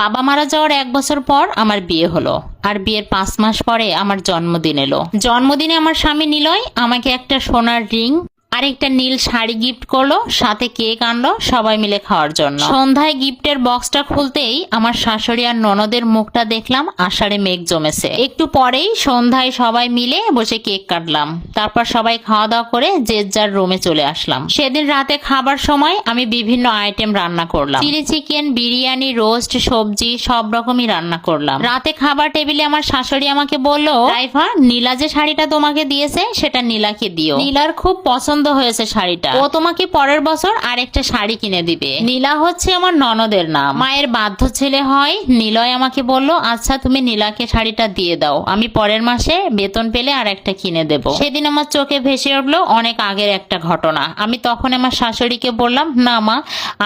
বাবা মারা যাওয়ার এক বছর পর আমার বিয়ে হলো। আর বিয়ের পাঁচ মাস পরে আমার জন্মদিন এলো। জন্মদিনে আমার স্বামী নিলয় আমাকে একটা সোনার রিং আর একটা নীল শাড়ি গিফট করল, সাথে কেক আনলো, সবাই মিলে খাওয়ার জন্য। সন্ধ্যায় গিফটের বক্সটা খুলতেই আমার শাশুড়ি আর ননদের মুখটা দেখলাম, আষাঢ়ে মেঘ জমেছে। একটু পরেই সন্ধ্যায় সবাই মিলে বসে কেক কাটলাম। তারপর সবাই খাওয়া দাওয়া করে যে যার রুমে চলে আসলাম। সেদিন রাতে খাবার সময় আমি বিভিন্ন আইটেম রান্না করলাম। চিলি চিকেন, বিরিয়ানি রোস্ট সবজি, সব রকমই রান্না করলাম। রাতে খাবার টেবিলে আমার শাশুড়ি আমাকে বলল, রাইফা, নীলা যে শাড়িটা তোমাকে দিয়েছে, সেটা নীলাকে দিও। নীলার খুব পছন্দ হয়েছে শাড়িটা। ও তোমাকে পরের বছর আরেকটা শাড়ি কিনে দিবে। নীলা হচ্ছে আমার ননদের নাম। মায়ের বাধ্য ছেলে হয়। নীলয় আমাকে বলল আচ্ছা তুমি নীলাকে শাড়িটা দিয়ে দাও। আমি পরের মাসে বেতন পেলে আর একটা কিনে দেব। সেদিন আমার চোখে ভেসে উঠল অনেক আগের একটা ঘটনা। আমি তখন আমার শাশুড়িকে বললাম না মা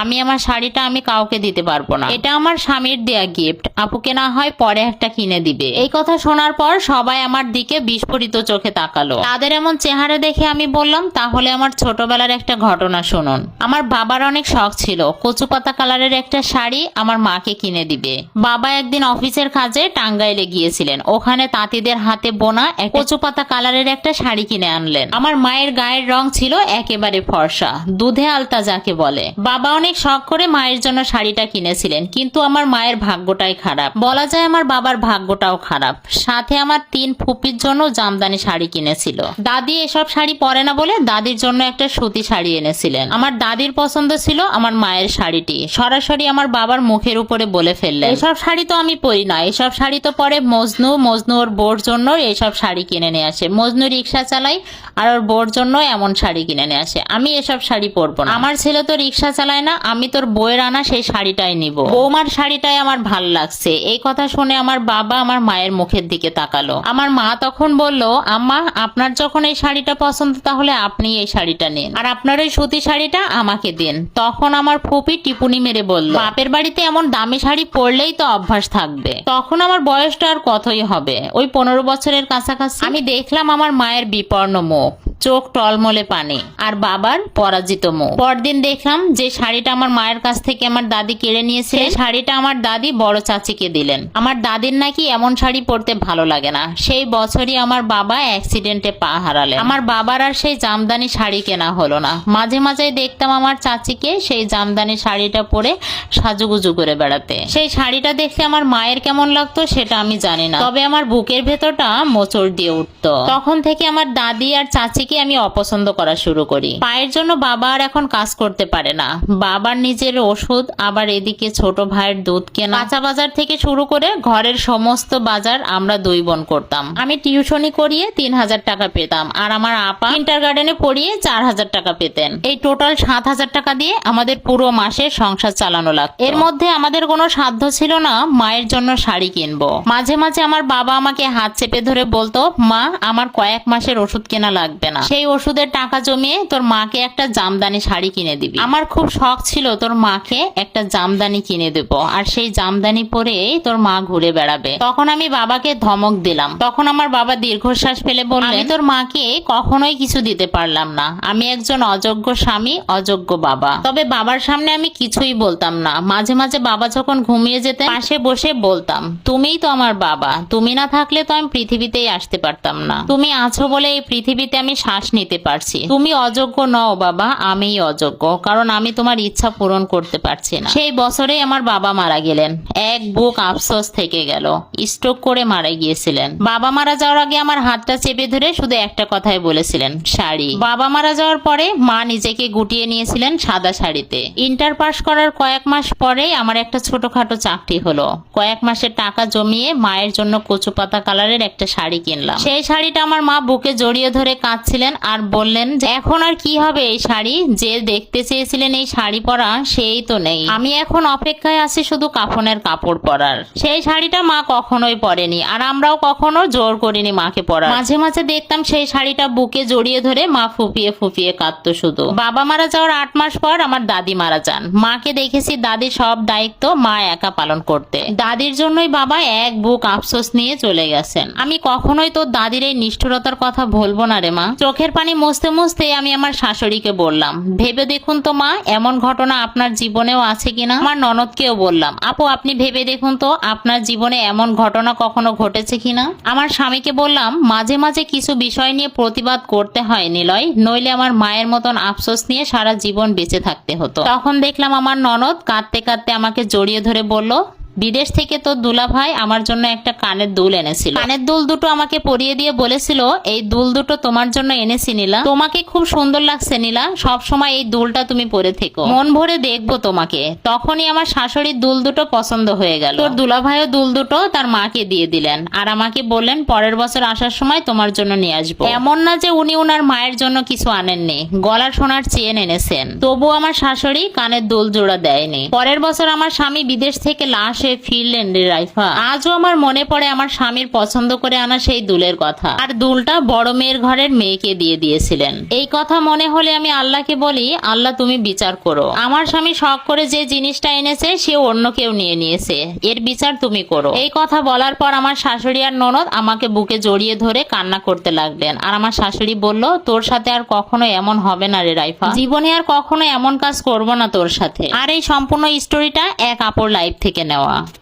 আমি আমার শাড়িটা আমি কাউকে দিতে পারব না। এটা আমার স্বামীর দেয়া গিফট আপুকে না হয় পরে একটা কিনে দিবে। এই কথা শোনার পর সবাই আমার দিকে বিস্ফোরিত চোখে তাকালো। তাদের এমন চেহারা দেখে আমি বললাম তাহলে আমার ছোটবেলার একটা ঘটনা শুনুন। আমার বাবার অনেক শখ ছিল। কচু পাতা কালারের একটা শাড়ি আমার মাকে কিনে দিবে। বাবা একদিন অফিসের কাজে টাঙ্গাইলে গিয়েছিলেন। ওখানে তাঁতিদের হাতে বোনা কচু পাতা কালারের একটা শাড়ি কিনে আনলেন। আমার মায়ের গায়ের রং ছিল একেবারে ফর্সা, দুধে আলতা যাকে বলে। বাবা অনেক শখ করে মায়ের জন্য শাড়িটা কিনেছিলেন, কিন্তু আমার মায়ের ভাগ্যটাই খারাপ। বলা যায় আমার বাবার ভাগ্যটাও খারাপ। সাথে আমার তিন ফুপির জন্য জামদানি শাড়ি কিনেছিল। দাদি এসব শাড়ি পরে না বলে দাদির জন্য একটা সুতি শাড়ি এনেছিলেন। আমার দাদির পছন্দ ছিল আমার মায়ের শাড়িটি। সরাসরি আমার বাবার মুখের উপরে বলে ফেললেন, এসব শাড়ি তো আমি পরি না। এসব শাড়ি তো পরে মজনু মজনু ওর বোর জন্য এইসব শাড়ি কিনে নিয়ে আসে। মজনু রিক্সা চালাই আর ওর বোর জন্য এমন শাড়ি কিনে নিয়ে আসে। আমি এসব শাড়ি পরবো না। আমার ছেলে তো রিক্সা চালায় না, আমি তোর বইয়ের আনা সেই শাড়িটাই নিব। বৌমার শাড়িটাই আমার ভালো লাগছে। এই কথা শুনে আমার বাবা আমার মায়ের মুখের দিকে তাকালো। আমার মা তখন বলল, আম্মা, আপনার যখন এই শাড়িটা পছন্দ, তাহলে আপনি এই শাড়িটা নেন। আর আপনার ওই সুতি শাড়িটা আমাকে দেন। তখন আমার ফুপি টিপুনি মেরে বলল, বাপের বাড়িতে এমন দামি শাড়ি পরলেই তো অভ্যাস থাকবে। তখন আমার বয়সটা আর কতই হবে? ওই পনেরো বছরের কাছাকাছি? আমি দেখলাম আমার মায়ের বিপর্ণ মুখ। চোখ টলমলে পানে। আর বাবার পরাজিত মুখ। পরদিন দেখলাম যে শাড়িটা আমার মায়ের কাছ থেকে আমার দাদি কেড়ে নিয়েছে। শাড়িটা আমার দাদি বড় চাচিকে দিলেন। আমার দাদির নাকি এমন শাড়ি পরতে ভালো লাগে না। সেই বছরই আমার বাবা অ্যাক্সিডেন্টে পা হারালেন। আমার বাবার আর সেই জামদানি শাড়ি কেনা হলো না। মাঝে মাঝে দেখতাম আমার চাচিকে সেই জামদানি শাড়িটা পরে সাজুগুজু করে বেড়াতে। সেই শাড়িটা দেখে আমার মায়ের কেমন লাগতো সেটা আমি জানি না। তবে আমার বুকের ভেতরটা মোচড় দিয়ে উঠতো। তখন থেকে আমার দাদি আর চাচিকে আমি অপছন্দ করা শুরু করি। পায়ের জন্য বাবা আর এখন কাজ করতে পারে না। বাবার নিজের ওষুধ, আবার এদিকে ছোট ভাইয়ের দুধ কেনা। কাঁচা বাজার থেকে শুরু করে ঘরের সমস্ত বাজার আমরা দুই বোন করতাম। আমি টিউশনি করিয়ে তিন হাজার টাকা পেতাম আর আমার আপা ইন্টার গার্ডেনে পড়িয়ে চার হাজার টাকা পেতেন। এই টোটাল সাত হাজার টাকা দিয়ে আমাদের পুরো মাসে সংসার চালানো লাগতো। এর মধ্যে আমাদের কোনো সাধ্য ছিল না, মায়ের জন্য শাড়ি কিনবো। মাঝে মাঝে আমার বাবা আমাকে হাত চেপে ধরে বলতো, মা, আমার কয়েক মাসের ওষুধ কেনা লাগবে না। সেই ওষুধের টাকা জমিয়ে তোর মাকে একটা জামদানি শাড়ি কিনে দিবি। আমার খুব শখ ছিল তোর মাকে একটা জামদানি কিনে দেবো। আর সেই জামদানি পরে তোর মা ঘুরে বেড়াবে। তখন আমি বাবাকে ধমক দিলাম। তখন আমার বাবা দীর্ঘশ্বাস ফেলে বললেন আমি তোর মাকে কখনোই কিছু দিতে পারলাম না। আমি একজন অযোগ্য স্বামী অযোগ্য বাবা। তবে বাবার সামনে আমি কিছুই বলতাম না। মাঝে মাঝে বাবা যখন ঘুমিয়ে যেতেন পাশে বসে বলতাম তুমিই তো আমার বাবা। তুমি না থাকলে তো আমি পৃথিবীতেই আসতে পারতাম না। তুমি আছো বলে এই পৃথিবীতে আমি শ্বাস নিতে পারছি। তুমি অযোগ্য নও বাবা, আমিই অযোগ্য, কারণ আমি তোমার ইচ্ছা পূরণ করতে পারছি না। সেই বছরেই আমার বাবা মারা গেলেন। এক বুক আফসোস থেকে গেল। স্ট্রোক করে মারা গিয়েছিলেন। বাবা মারা যাওয়ার আগে আমার হাতটা চেপে ধরে শুধু একটা কথাই বলেছিলেন, শাড়ি। বাবা মারা যাওয়ার পরে মা নিজেকে গুটিয়ে নিয়েছিলেন সাদা শাড়িতে। ইন্টার পাস করার কয়েক মাস পরে আমার একটা ছোটখাটো চাকরি হলো। কয়েক মাসের টাকা জমিয়ে মায়ের জন্য কচু পাতা কালারের একটা শাড়ি কিনলাম। সেই শাড়িটা আমার মা বুকে জড়িয়ে ধরে কাঁদছিলেন আর বললেন যে, এখন আর কি হবে এই শাড়ি? যে দেখতে চেয়েছিলেন এই শাড়ি পরা, সেই তো নেই। আমি এখন অপেক্ষায় আছি শুধু কাফনের কাপড় পরার। সেই শাড়িটা মা কখনোই পরেনি আর আমরাও কখনো জোর করিনি মাকে পরা মাঝে মাঝে দেখতাম সেই শাড়িটা বুকে জড়িয়ে ধরে মা ফুপিয়ে ফুপিয়ে কাঁদতো শুধু। বাবা মারা যাওয়ার আট মাস পর আমার দাদি মারা যান। মাকে দেখেছি দাদির সব দায়িত্ব মা একা পালন করতে। দাদির জন্যই বাবা এক বুক আফসোস নিয়ে চলে গেছেন। আমি কখনোই তোর দাদির এই নিষ্ঠুরতার কথা বলব না রে মা। চোখের পানি মুছতে মুছতে আমি আমার শাশুড়িকে বললাম, ভেবে দেখুন তো মা, এমন ঘটনা আপনার জীবনেও আছে কিনা? আমার ননদকেও বললাম, আপু, আপনি ভেবে দেখুন তো, আপনার জীবনে এমন ঘটনা কখনো ঘটেছে কিনা? আমার স্বামীকে বললাম, মাঝে মাঝে কিছু বিষয় নিয়ে প্রতিবাদ করতে হয় নিলয়, নইলে আমার মায়ের মতন আফসোস নিয়ে সারা জীবন বেঁচে থাকতে হতো। তখন দেখলাম আমার ননদ কাঁদতে কাঁদতে আমাকে জড়িয়ে ধরে বলল বিদেশ থেকে তো দুলা ভাই আমার জন্য একটা কানের দুল এনেছিল। কানের দুল দুটো আমাকে পরিয়ে দিয়ে বলেছিল, এই দুল দুটো তোমার জন্য এনেছি নীলা। তোমাকে খুব সুন্দর লাগছে নীলা। সব সময় এই দুলটা তুমি পরে থেকো। মন ভরে দেখব তোমাকে। তখনই আমার শাশুড়ির দুল দুটো পছন্দ হয়ে গেল। তোর দুলা ভাইও দুল দুটো তার মাকে দিয়ে দিলেন আর আমাকে বললেন, পরের বছর আসার সময় তোমার জন্য নিয়ে আসব। এমন না যে উনি ওনার মায়ের জন্য কিছু আনেননি গলার সোনার চেন এনেছেন। তবু আমার শাশুড়ি কানের দুল জোড়া দেয়নি। পরের বছর আমার স্বামী বিদেশ থেকে লাশ হয়ে ফিরলেন রাইফা। আজও আমার মনে পড়ে আমার স্বামীর পছন্দ করে আনা সেই দুলের কথা। আর দুলটা বড় মেয়ের ঘরের মেয়েকে দিয়ে দিয়েছিলেন। এই কথা মনে হলে আমি আল্লাহকে বলি, আল্লাহ তুমি বিচার করো। আমার স্বামী শখ করে যে জিনিসটা এনেছে, সে অন্য কেউ নিয়ে নিয়েছে। এর বিচার তুমি করো। এই কথা বলার পর আমার শাশুড়ি আর ননদ আমাকে বুকে জড়িয়ে ধরে কান্না করতে লাগলেন। আর আমার শাশুড়ি বলল, তোর সাথে আর কখনো এমন হবে না রে রাইফা। জীবনে আর কখনো এমন কাজ করব না তোর সাথে। আর এই সম্পূর্ণ স্টোরিটা এক আপর লাইফ থেকে নেওয়া। Bye.